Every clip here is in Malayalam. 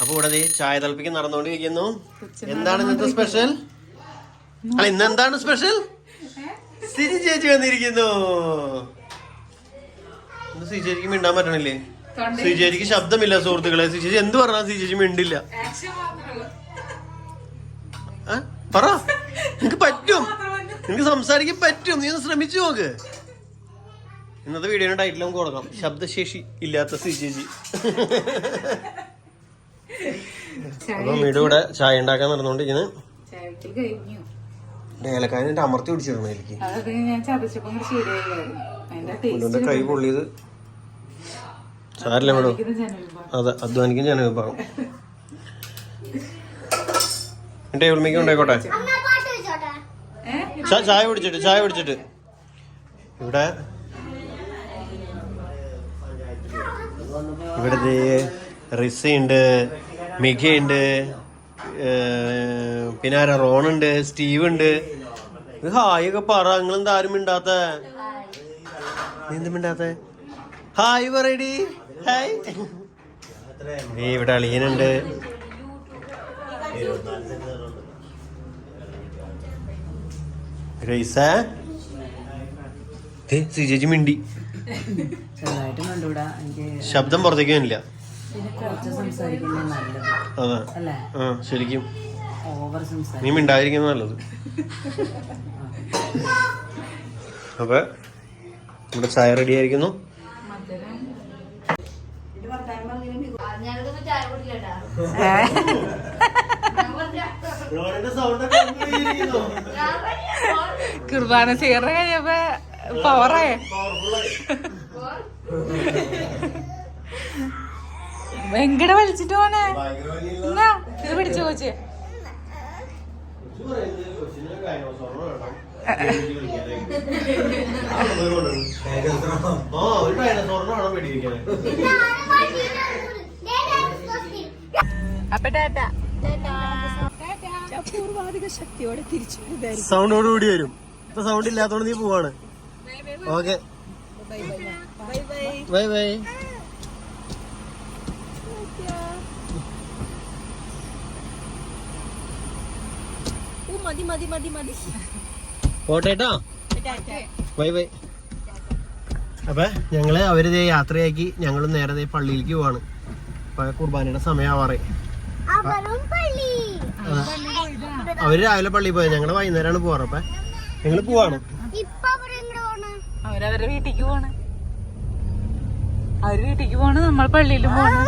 അപ്പൊ ഇവിടെ ചായ തിളപ്പിക്ക് നടന്നുകൊണ്ടിരിക്കുന്നു. എന്താണ് ഇന്നത്തെ സ്പെഷ്യൽ അല്ല ഇന്ന് എന്താണ് സ്പെഷ്യൽ സിരി ചേച്ചി വന്നിരിക്കുന്നു. സിരി ചേച്ചിക്ക് മിണ്ടാൻ പറ്റണില്ലേ? സിജി ചേച്ചിക്ക് ശബ്ദമില്ല സുഹൃത്തുക്കളെ. സിജി ചേച്ചി എന്ത് പറഞ്ഞാൽ സിജി ചേച്ചി മിണ്ടില്ല? പറ. നിനക്ക് പറ്റും. നിനക്ക് സംസാരിക്കാൻ പറ്റും. നീ ഒന്ന് ശ്രമിച്ചു നോക്ക്. ഇന്നത്തെ വീഡിയോയുടെ ടൈറ്റിൽ നമുക്ക് കൊടുക്കാം. ശബ്ദശേഷി ഇല്ലാത്ത സി ചേച്ചി. അപ്പൊ വീട് ഇവിടെ ചായ ഉണ്ടാക്കാൻ കഴിഞ്ഞു. ഏലക്കായ അമർത്തി പിടിച്ചിരുന്നു എനിക്ക് കൈ പൊള്ളിയത് സാരില്ല മേഡം. അതെ അധ്വാനിക്കും ജനവിഭാഗം. എന്റെ ഉൾമിക്കും മേക്ക് ഉണ്ടായിക്കോട്ടെ ചായ പിടിച്ചിട്ട് ചായ പിടിച്ചിട്ട് ഇവിടെ. ഇവിടെ ദേ റിസയുണ്ട് മിഖയുണ്ട് പിന്നെ ആരാ റോണുണ്ട് സ്റ്റീവ് ഉണ്ട് ഹായൊക്കെ ഹായ് ഒക്കെ പറ നിങ്ങളെന്താ ആരും മിണ്ടാത്ത? നീ എന്ത് മിണ്ടാത്ത? ഹായ് പറയടി. ഹായ്. നീ ഇവിടെ അളിയനുണ്ട്. ചേച്ചി മിണ്ടി. ശബ്ദം പുറത്തേക്ക് വരില്ല അതെ. അല്ലേ? ശരിക്കും. നീ മിണ്ടായിരിക്കുന്നത് നല്ലത്. അപ്പൊ നമ്മുടെ ചായ റെഡി ആയിരിക്കുന്നു. കുർബാന ചെയ്യറ കഴിഞ്ഞപ്പോ പവറേ വെങ്കട വലിച്ചിട്ട് പോണേ? എന്നാ ഇത് പിടിച്ചു കോച്ച്? ടാറ്റ. സൗണ്ടോട് കൂടി വരും. ഇപ്പൊ സൗണ്ട് ഇല്ലാത്തോണ്ട് നീ പോവാണ്. Okay bye bye. Bye bye. Bye അപ്പൊ ഞങ്ങൾ അവർ ദേ യാത്രയാക്കി ഞങ്ങൾ നേരെ ദേ പള്ളിയിലേക്ക് പോവാണ്. കുർബാനയുടെ സമയമാവാറേ അവർ രാവിലെ പള്ളി പോയത്. ഞങ്ങൾ വൈകുന്നേരമാണ് പോവാറ്. അപ്പൊ ഞങ്ങൾ പോവാണ്. അവരവരുടെ വീട്ടിക്ക് പോവാണ്. അവർ വീട്ടിക്ക് പോവാണ്. നമ്മൾ പള്ളിയിലും പോണ്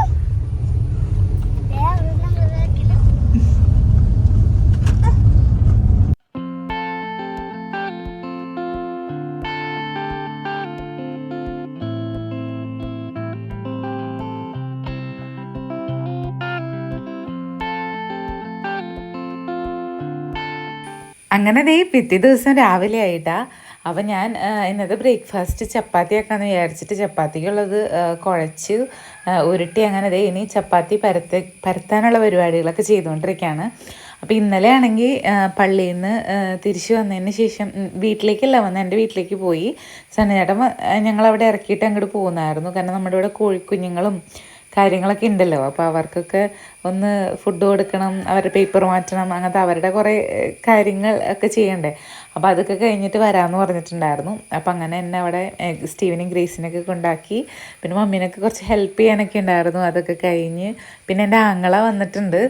അങ്ങനെ ദേ പിറ്റേ ദിവസം രാവിലെ ആയിട്ടാ. അപ്പം ഞാൻ ഇന്നത്തെ ബ്രേക്ക്ഫാസ്റ്റ് ചപ്പാത്തി ആക്കാന്ന് വിചാരിച്ചിട്ട് ചപ്പാത്തിക്കുള്ളത് കുഴച്ച്. ഉരുട്ടി അങ്ങനെ ദേ ഇനി ചപ്പാത്തി പരത്ത പരത്താനുള്ള പരിപാടികളൊക്കെ ചെയ്തുകൊണ്ടിരിക്കുകയാണ് അപ്പോൾ ഇന്നലെ ആണെങ്കിൽ പള്ളിയിൽ നിന്ന് തിരിച്ചു വന്നതിന് ശേഷം വീട്ടിലേക്കല്ല വന്ന് എന്റെ വീട്ടിലേക്ക് പോയി. സന്നചേട്ടൻ ഞങ്ങളവിടെ ഇറക്കിയിട്ട് അങ്ങോട്ട് പോകുന്നായിരുന്നു. കാരണം നമ്മുടെ ഇവിടെ കോഴിക്കുഞ്ഞുങ്ങളും കാര്യങ്ങളൊക്കെ ഉണ്ടല്ലോ. അപ്പോൾ അവർക്കൊക്കെ ഒന്ന് ഫുഡ് കൊടുക്കണം അവരുടെ പേപ്പർ മാറ്റണം അങ്ങനത്തെ അവരുടെ കുറേ കാര്യങ്ങൾ ഒക്കെ ചെയ്യണ്ടേ. അപ്പോൾ അതൊക്കെ കഴിഞ്ഞിട്ട് വരാമെന്ന് പറഞ്ഞിട്ടുണ്ടായിരുന്നു. അപ്പോൾ അങ്ങനെ എന്നെ അവിടെ സ്റ്റീവനും ഗ്രേസിനൊക്കെ കൊണ്ടാക്കി. പിന്നെ മമ്മീനൊക്കെ കുറച്ച് ഹെൽപ്പ് ചെയ്യാനൊക്കെ ഉണ്ടായിരുന്നു. അതൊക്കെ കഴിഞ്ഞ് പിന്നെ എന്റെ ആങ്ങള വന്നിട്ടുണ്ട്.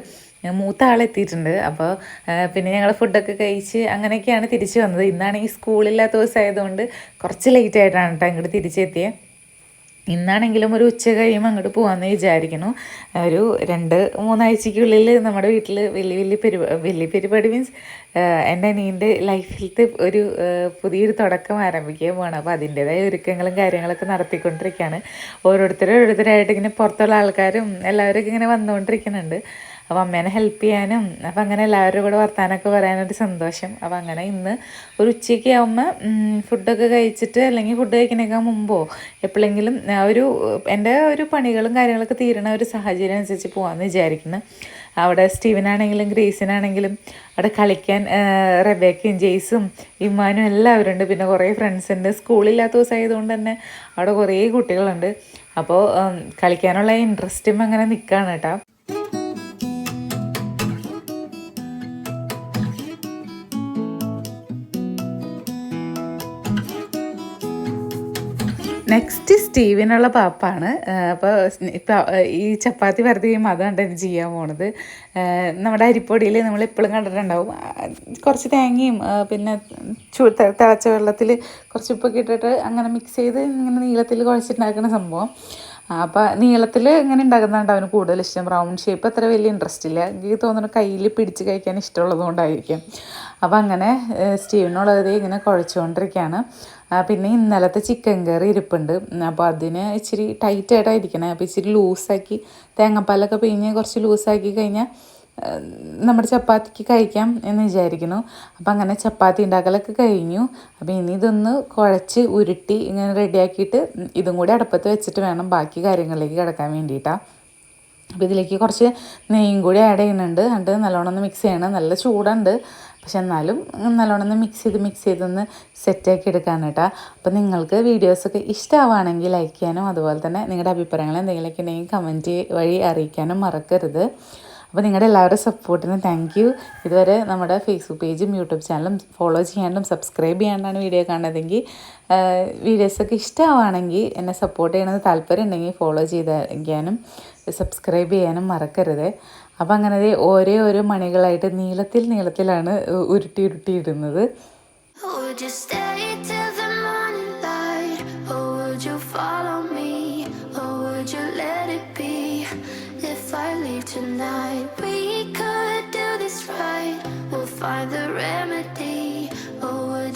മൂത്ത ആളെത്തിയിട്ടുണ്ട് അപ്പോൾ പിന്നെ ഞങ്ങൾ ഫുഡൊക്കെ കഴിച്ച് അങ്ങനെയൊക്കെയാണ് തിരിച്ചു വന്നത്. ഇന്നാണെങ്കിൽ സ്കൂളില്ലാത്ത ദിവസമായതുകൊണ്ട് കുറച്ച് ലേറ്റ് ആയിട്ടാണ് കേട്ടോ ഇങ്ങോട്ട് തിരിച്ചെത്തിയത് ഇന്നാണെങ്കിലും ഒരു ഉച്ച കഴിയുമ്പോൾ അങ്ങോട്ട് പോകാമെന്ന് വിചാരിക്കുന്നു. ഒരു രണ്ട് മൂന്നാഴ്ചയ്ക്കുള്ളിൽ നമ്മുടെ വീട്ടിൽ വലിയ വലിയ പരിപാടി വലിയ പരിപാടി മീൻസ് എന്റെ അനിയന്റെ ലൈഫിലത്തെ ഒരു പുതിയൊരു തുടക്കം ആരംഭിക്കാൻ വേണം അപ്പോൾ അതിന്റേതായ ഒരുക്കങ്ങളും കാര്യങ്ങളൊക്കെ നടത്തിക്കൊണ്ടിരിക്കുകയാണ് ഓരോരുത്തരും ഓരോരുത്തരായിട്ട് ഇങ്ങനെ പുറത്തുള്ള ആൾക്കാരും എല്ലാവരും ഇങ്ങനെ വന്നുകൊണ്ടിരിക്കുന്നുണ്ട്. അപ്പോൾ അമ്മേനെ ഹെൽപ്പ് ചെയ്യാനും അപ്പോൾ അങ്ങനെ എല്ലാവരും കൂടെ വർത്താനമൊക്കെ പറയാനൊരു സന്തോഷം. അപ്പോൾ അങ്ങനെ ഇന്ന് ഒരു ഉച്ചയ്ക്ക് ആകുമ്പോൾ ഫുഡൊക്കെ കഴിച്ചിട്ട് അല്ലെങ്കിൽ ഫുഡ് കഴിക്കുന്നതിനേക്കാൾ മുമ്പോ എപ്പോഴെങ്കിലും ഒരു എന്റെ ഒരു പണികളും കാര്യങ്ങളൊക്കെ തീരണ ഒരു സാഹചര്യം അനുസരിച്ച് പോകാമെന്ന് വിചാരിക്കുന്നു. അവിടെ സ്റ്റീവനാണെങ്കിലും ഗ്രേസിനാണെങ്കിലും അവിടെ കളിക്കാൻ റബേക്കയും ജെയ്സും ഇമ്മാനും എല്ലാവരും ഉണ്ട്. പിന്നെ കുറേ ഫ്രണ്ട്സ് ഉണ്ട്. സ്കൂളില്ലാത്ത ദിവസമായതുകൊണ്ട് തന്നെ അവിടെ കുറേ കുട്ടികളുണ്ട്. അപ്പോൾ കളിക്കാനുള്ള ഇൻട്രസ്റ്റും അങ്ങനെ നിൽക്കുകയാണ് കേട്ടോ. നെക്സ്റ്റ് സ്റ്റീവിനുള്ള പാപ്പാണ്. അപ്പോൾ ഇപ്പം ഈ ചപ്പാത്തി ചെയ്യുമ്പോൾ അതാണ് എനിക്ക് ചെയ്യാൻ പോണത്. നമ്മുടെ അരിപ്പൊടിയിൽ നമ്മൾ എപ്പോഴും കണ്ടിട്ടുണ്ടാവും. കുറച്ച് തേങ്ങയും പിന്നെ ചൂ തിളച്ച വെള്ളത്തിൽ കുറച്ച് ഉപ്പൊക്കെ ഇട്ടിട്ട് അങ്ങനെ മിക്സ് ചെയ്ത് ഇങ്ങനെ നീളത്തിൽ കുഴച്ചിട്ടുണ്ടാക്കുന്ന സംഭവം. അപ്പോൾ നീളത്തിൽ ഇങ്ങനെ ഉണ്ടാക്കുന്നതുകൊണ്ട് അവന് കൂടുതൽ ഇഷ്ടം. ബ്രൗൺ ഷേപ്പ് അത്ര വലിയ ഇൻട്രസ്റ്റ് ഇല്ല. എനിക്ക് തോന്നുന്നു കയ്യിൽ പിടിച്ച് കഴിക്കാൻ ഇഷ്ടമുള്ളത് കൊണ്ടായിരിക്കും. അപ്പോൾ അങ്ങനെ സ്റ്റീവിനുള്ളത് ഇങ്ങനെ കുഴച്ചുകൊണ്ടിരിക്കുകയാണ് പിന്നെ ഇന്നലത്തെ ചിക്കൻ കറി ഇരിപ്പുണ്ട്. അപ്പോൾ അതിന് ഇച്ചിരി ടൈറ്റായിട്ടാണ് ഇരിക്കണേ. അപ്പോൾ ഇച്ചിരി ലൂസാക്കി തേങ്ങാപ്പാലൊക്കെ പിഴിഞ്ഞ് കുറച്ച് ലൂസാക്കി കഴിഞ്ഞാൽ നമ്മുടെ ചപ്പാത്തിക്ക് കഴിക്കാം എന്ന് വിചാരിക്കുന്നു. അപ്പം അങ്ങനെ ചപ്പാത്തി ഉണ്ടാക്കലൊക്കെ കഴിഞ്ഞു. അപ്പോൾ ഇനി ഇതൊന്ന് കുഴച്ച് ഉരുട്ടി ഇങ്ങനെ റെഡിയാക്കിയിട്ട് ഇതും കൂടി അടുപ്പത്ത് വെച്ചിട്ട് വേണം ബാക്കി കാര്യങ്ങളിലേക്ക് കിടക്കാൻ വേണ്ടിയിട്ടാണ് അപ്പോൾ ഇതിലേക്ക് കുറച്ച് നെയ്യും കൂടി ആഡ് ചെയ്യുന്നുണ്ട്. എന്നിട്ട് നല്ലോണം ഒന്ന് മിക്സ് ചെയ്യണം. നല്ല ചൂടുണ്ട്. പക്ഷെ എന്നാലും നല്ലോണം ഒന്ന് മിക്സ് ചെയ്ത് മിക്സ് ചെയ്തൊന്ന് സെറ്റാക്കി എടുക്കാൻ കേട്ടോ അപ്പോൾ നിങ്ങൾക്ക് വീഡിയോസൊക്കെ ഇഷ്ടമാവുകയാണെങ്കിൽ ലൈക്ക് ചെയ്യാനും അതുപോലെ തന്നെ നിങ്ങളുടെ അഭിപ്രായങ്ങൾ എന്തെങ്കിലുമൊക്കെ ഉണ്ടെങ്കിൽ കമന്റ് വഴി അറിയിക്കാനും മറക്കരുത്. അപ്പോൾ നിങ്ങളുടെ എല്ലാവരുടെ സപ്പോർട്ടിന് താങ്ക് യു ഇതുവരെ നമ്മുടെ ഫേസ്ബുക്ക് പേജും യൂട്യൂബ് ചാനലും ഫോളോ ചെയ്യാണ്ടും സബ്സ്ക്രൈബ് ചെയ്യാണ്ടാണ് വീഡിയോ കാണുന്നതെങ്കിൽ വീഡിയോസൊക്കെ ഇഷ്ടമാവുകയാണെങ്കിൽ എന്നെ സപ്പോർട്ട് ചെയ്യണമെന്ന് താല്പര്യം ഉണ്ടെങ്കിൽ ഫോളോ ചെയ്താനും സബ്സ്ക്രൈബ് ചെയ്യാനും മറക്കരുത്. അപ്പം അങ്ങനെ ഓരോ ഓരോ മണികളായിട്ട് നീളത്തിൽ നീളത്തിലാണ് ഉരുട്ടി ഉരുട്ടി ഇടുന്നത്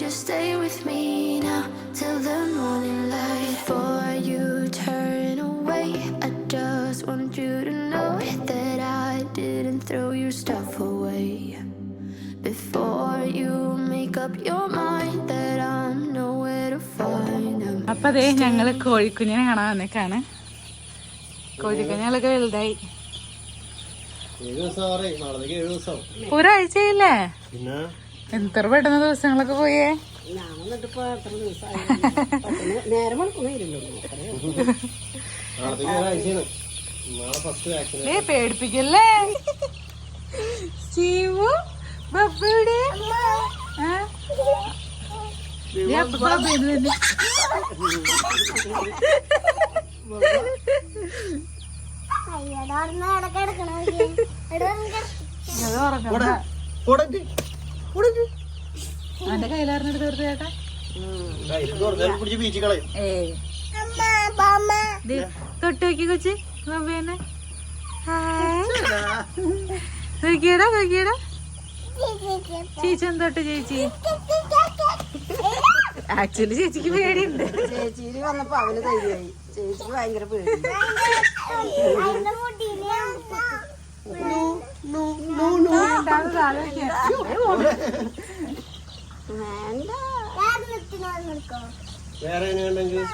You stay with me now till the morning light? Before you turn away, I just want you to know that I didn't throw your stuff away. Before you make up your mind that I'm nowhere to find them. അപ്പം അതേ ഞങ്ങൾ കോഴിക്കുഞ്ഞിനെ കാണാൻ വന്നേക്കാണ് കോഴിക്കുഞ്ഞുങ്ങളൊക്കെ വലുതായി ഒരാഴ്ചയില്ലേ പിന്നെ എത്ര പെട്ടെന്ന് ദിവസങ്ങളൊക്കെ പോയേ? ഏ പേടിപ്പിക്കല്ലേ? സ്റ്റീവു ബബ്ബയുടെ ആ? ദേ അവന്റെ തീർത്ത് ചേട്ടാ തൊട്ട് നോക്കി കൊച്ച് ബബ്ബേനെ ഹായ് നോക്കിയടാ നോക്കിയടാ. ചേച്ചി എന്തൊട്ട് ചേച്ചി. ആക്ച്വലി ചേച്ചിക്ക് പേടിയുണ്ട്. ചേച്ചി വന്നപ്പോ അവന് ധൈര്യമായി. ചേച്ചിക്ക് ഭയങ്കര പേടി. വേറെ എങ്ങനെയുണ്ടെങ്കിൽ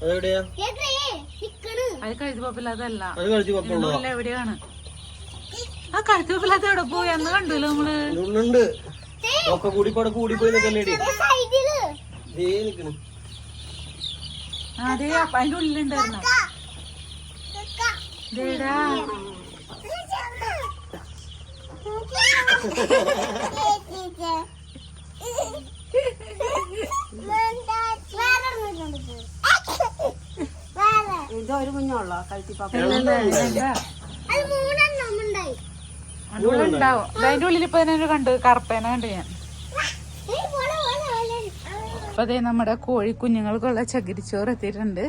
അതെവിടെയാ അത് കഴുത്ത് പപ്പില്ലാത്തല്ല അത് ഇല്ല എവിടെയാണ്? ആ കഴുത്ത് പപ്പില്ലാത്ത എവിടെ പോയി? അന്ന് കണ്ടല്ലോ നമ്മൾ? ഒക്കെ കൂടി കൂടെ കൂടി പോയി നിൽക്കല്ലേടി ദേ നിക്കണ് അതെ അപ്പൊ അതിന്റെ ഉള്ളിലുണ്ടായിരുന്നു? ദേടാ ഇത് ഒരു കുഞ്ഞുള്ളോ കഴുത്തിപ്പാപ്പ. ഉണ്ടാവും അതിന്റെ ഉള്ളിൽ ഇപ്പൊ തന്നെ കണ്ട് കറുപ്പേനെ കണ്ട് ഞാൻ. അപ്പൊ അതേ നമ്മുടെ കോഴി കുഞ്ഞുങ്ങൾക്കുള്ള ചകിരിച്ചോറ് എത്തിയിട്ടുണ്ട്.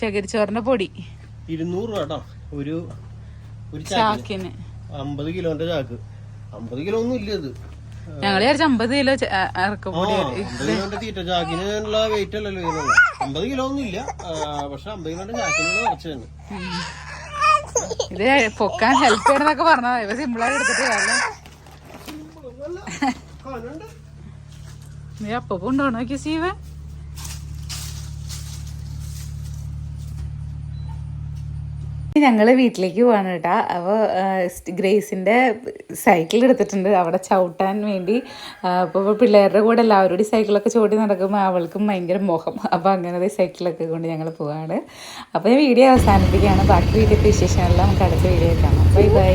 ചകിരിച്ചോറിന്റെ പൊടി. ഇരുന്നൂറ് രൂപ ഒരു ഒരു ചാക്കിന്. അമ്പത് കിലോന്റെ ചാക്ക്. അമ്പത് കിലോ ഒന്നും ഇല്ല ഇത്. ഞങ്ങൾ വിചാരിച്ച അമ്പത് കിലോ ഇറക്കപ്പൊടി തീറ്റ. വെയിറ്റ് അല്ലല്ലോ അമ്പത് കിലോ ഒന്നും ഇല്ല. പക്ഷെ അമ്പത് കിലോന്റെ ചാക്കിനുള്ള കുറച്ച് തന്നെ. ഇത് പൊക്കാൻ ഹെൽപ്പ് ചെയ്യണമെന്നൊക്കെ പറഞ്ഞതാ. ഇവ സിമ്പിളായിട്ട് എടുത്തിട്ട് കാരണം നീ അപ്പൊ കൊണ്ടുപോകണ? നോക്കി സീവ ഞങ്ങൾ വീട്ടിലേക്ക് പോവാണ് കേട്ടോ അപ്പോൾ ഗ്രേസിന്റെ സൈക്കിൾ എടുത്തിട്ടുണ്ട്. അവിടെ ചവിട്ടാൻ വേണ്ടി അപ്പോൾ പിള്ളേരുടെ കൂടെ എല്ലാവരോടും സൈക്കിളൊക്കെ ചോട്ടി നടക്കുമ്പോൾ അവൾക്കും ഭയങ്കര മോഹം. അപ്പോൾ അങ്ങനെ സൈക്കിളൊക്കെ കൊണ്ട് ഞങ്ങൾ പോവാണ്. അപ്പോൾ ഞാൻ വീഡിയോ അവസാനിപ്പിക്കുകയാണ്. ബാക്കി വീഡിയോ വിശേഷമെല്ലാം നമുക്ക് അടുത്ത വീഡിയോ കാണാം. Bye bye.